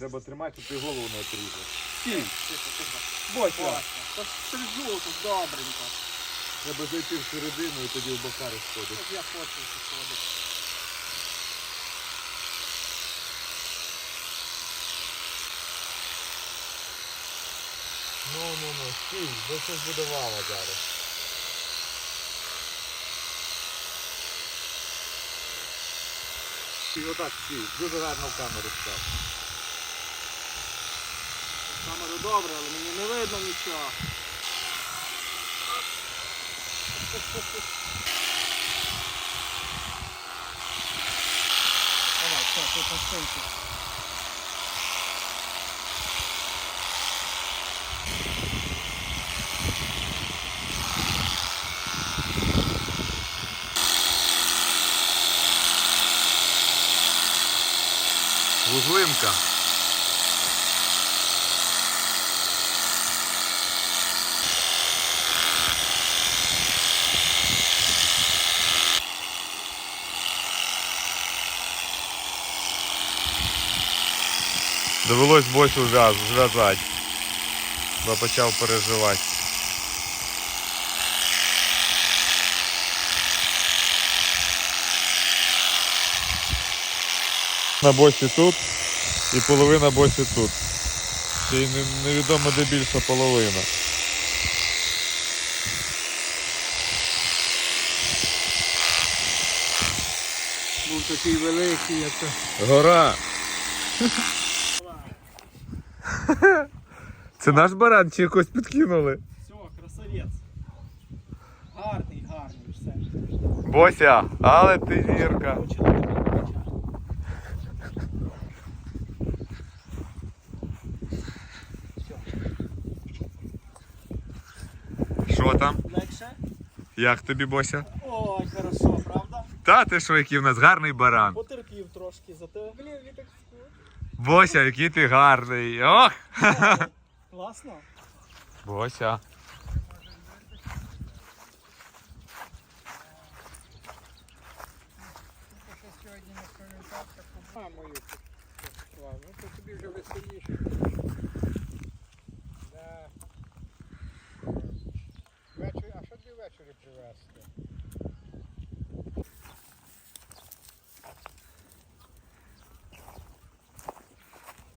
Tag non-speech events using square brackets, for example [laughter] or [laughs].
Треба тримати, щоб ти голову не отрізав. Стій. Бося. Та стрижу тут добренько. Треба зайти всередину і тоді в бока розходити. От я хочу сходити. Ну, ну, ну, стій, бо щось буде вала зараз. Стій, отак, стій, дуже гарно в камеру став. Добре, але мені не видно нічого. Давай, все, тут. Довелось зв'яз- зв'язати, бо почав переживати. На босі тут і половина босі тут. Ще й невідомо де більша половина. Був такий великий, як то. Гора! [laughs] Це наш баран чи якось підкинули? Все, красавець. Гарний, гарний, все. Бося, але ти зірка. Кричати. Що там? Легше? Як тобі, Бося? Ой, хорошо, правда? Та ти що, який в нас гарний баран. Потерпів трошки за тебе. Блін, він так. Бося, який ти гарний. Ох! Класно. Бося. А, мою славу. Ну, то тобі вже веселіше. Да. Вечір, а що тобі ввечері привезти?